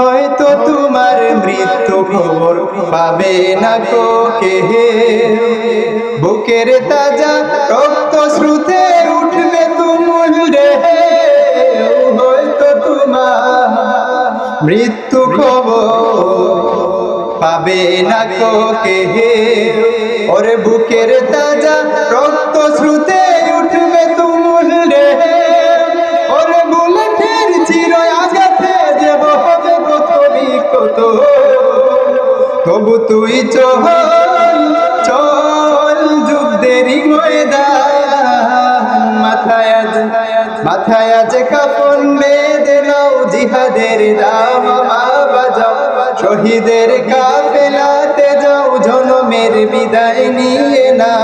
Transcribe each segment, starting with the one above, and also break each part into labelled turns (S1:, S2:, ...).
S1: হয়তো তোমার মৃত্যু খবর পাবে না কো কে বুকের তাজা রক্ত শ্রুতে উঠবে তুমুল রে হয়তো তোমার মৃত্যু খবর পাবে না কো কে ওরে বুকের তাজা তবু তুই চল চল যুদ্ধেরই ময়দান। মাথায় আজ মাথায় আজ কাপন বেঁধে নাও জিহাদের দাম বাজাও। শহীদের কাফেলাতে যাও, জনমের বিদায় নিয়ে না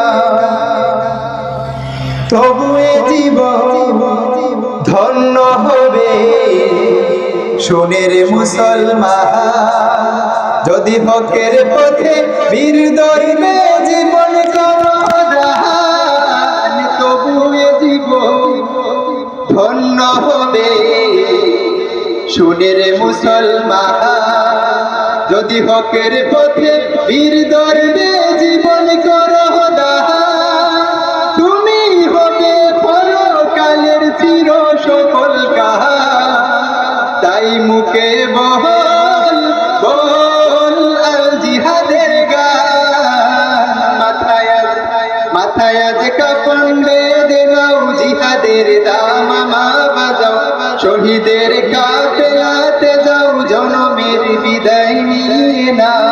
S1: তবু এ জীবন ধন্য হবে সোনের মুসলমান। যদি হকের পথে বীর দরিবে জীবন তবু এ ধন্য হবে। সোনের মুসলমান, যদি হকের পথে বীর দরিবে জীবন করদান তুমি চির কাহা তাই মুখে বহল নাও জিহাদের দাম মা বাজাও। শহীদের কাফেলাতে যাও জনমের বিদায় নিয়ে নাও।